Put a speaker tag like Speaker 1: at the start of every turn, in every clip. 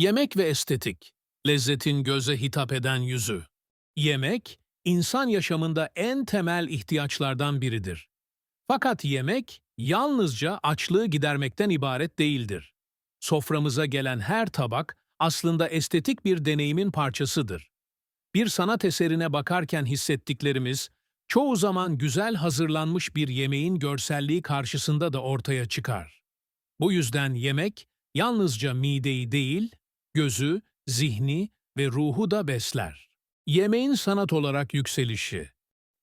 Speaker 1: Yemek ve estetik, lezzetin göze hitap eden yüzü. Yemek, insan yaşamında en temel ihtiyaçlardan biridir. Fakat yemek, yalnızca açlığı gidermekten ibaret değildir. Soframıza gelen her tabak aslında estetik bir deneyimin parçasıdır. Bir sanat eserine bakarken hissettiklerimiz, çoğu zaman güzel hazırlanmış bir yemeğin görselliği karşısında da ortaya çıkar. Bu yüzden yemek, yalnızca mideyi değil, gözü, zihni ve ruhu da besler. Yemeğin sanat olarak yükselişi.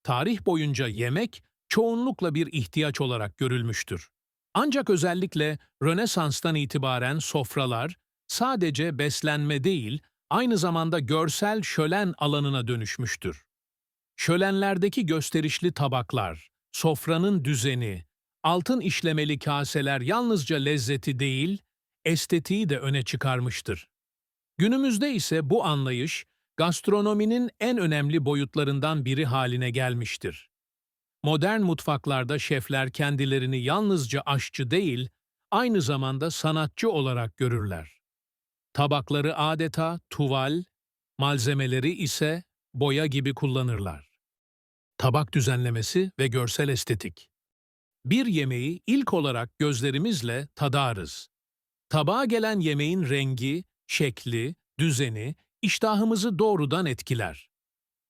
Speaker 1: Tarih boyunca yemek çoğunlukla bir ihtiyaç olarak görülmüştür. Ancak özellikle Rönesans'tan itibaren sofralar sadece beslenme değil, aynı zamanda görsel şölen alanına dönüşmüştür. Şölenlerdeki gösterişli tabaklar, sofranın düzeni, altın işlemeli kaseler yalnızca lezzeti değil, estetiği de öne çıkarmıştır. Günümüzde ise bu anlayış, gastronominin en önemli boyutlarından biri haline gelmiştir. Modern mutfaklarda şefler kendilerini yalnızca aşçı değil, aynı zamanda sanatçı olarak görürler. Tabakları adeta tuval, malzemeleri ise boya gibi kullanırlar. Tabak düzenlemesi ve görsel estetik. Bir yemeği ilk olarak gözlerimizle tadarız. Tabağa gelen yemeğin rengi, şekli, düzeni, iştahımızı doğrudan etkiler.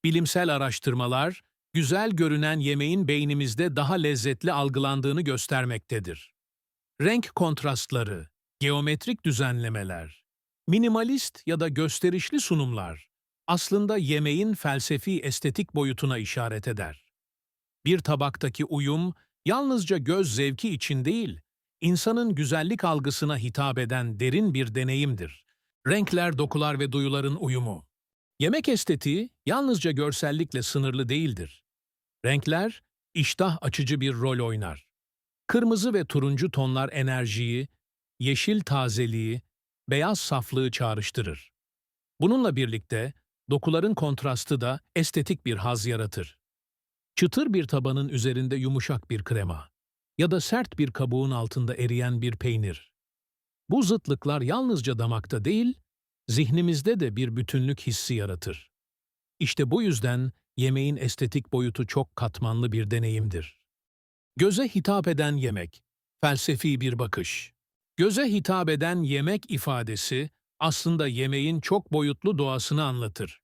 Speaker 1: Bilimsel araştırmalar, güzel görünen yemeğin beynimizde daha lezzetli algılandığını göstermektedir. Renk kontrastları, geometrik düzenlemeler, minimalist ya da gösterişli sunumlar aslında yemeğin felsefi estetik boyutuna işaret eder. Bir tabaktaki uyum yalnızca göz zevki için değil, insanın güzellik algısına hitap eden derin bir deneyimdir. Renkler, dokular ve duyuların uyumu. Yemek estetiği yalnızca görsellikle sınırlı değildir. Renkler, iştah açıcı bir rol oynar. Kırmızı ve turuncu tonlar enerjiyi, yeşil tazeliği, beyaz saflığı çağrıştırır. Bununla birlikte dokuların kontrastı da estetik bir haz yaratır. Çıtır bir tabanın üzerinde yumuşak bir krema ya da sert bir kabuğun altında eriyen bir peynir. Bu zıtlıklar yalnızca damakta değil, zihnimizde de bir bütünlük hissi yaratır. İşte bu yüzden yemeğin estetik boyutu çok katmanlı bir deneyimdir. Göze hitap eden yemek, felsefi bir bakış. Göze hitap eden yemek ifadesi aslında yemeğin çok boyutlu doğasını anlatır.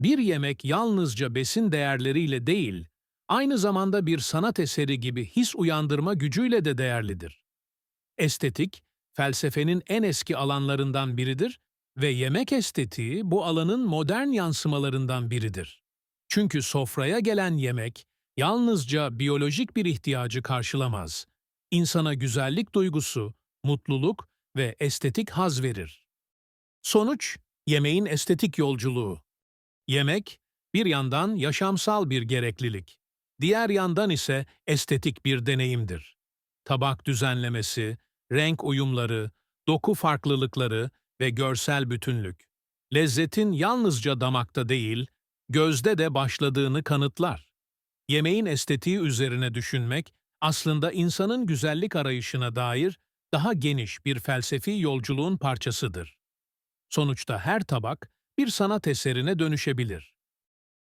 Speaker 1: Bir yemek yalnızca besin değerleriyle değil, aynı zamanda bir sanat eseri gibi his uyandırma gücüyle de değerlidir. Estetik, felsefenin en eski alanlarından biridir ve yemek estetiği bu alanın modern yansımalarından biridir. Çünkü sofraya gelen yemek yalnızca biyolojik bir ihtiyacı karşılamaz. İnsana güzellik duygusu, mutluluk ve estetik haz verir. Sonuç, yemeğin estetik yolculuğu. Yemek, bir yandan yaşamsal bir gereklilik, diğer yandan ise estetik bir deneyimdir. Tabak düzenlemesi, renk uyumları, doku farklılıkları ve görsel bütünlük. Lezzetin yalnızca damakta değil, gözde de başladığını kanıtlar. Yemeğin estetiği üzerine düşünmek, aslında insanın güzellik arayışına dair daha geniş bir felsefi yolculuğun parçasıdır. Sonuçta her tabak bir sanat eserine dönüşebilir.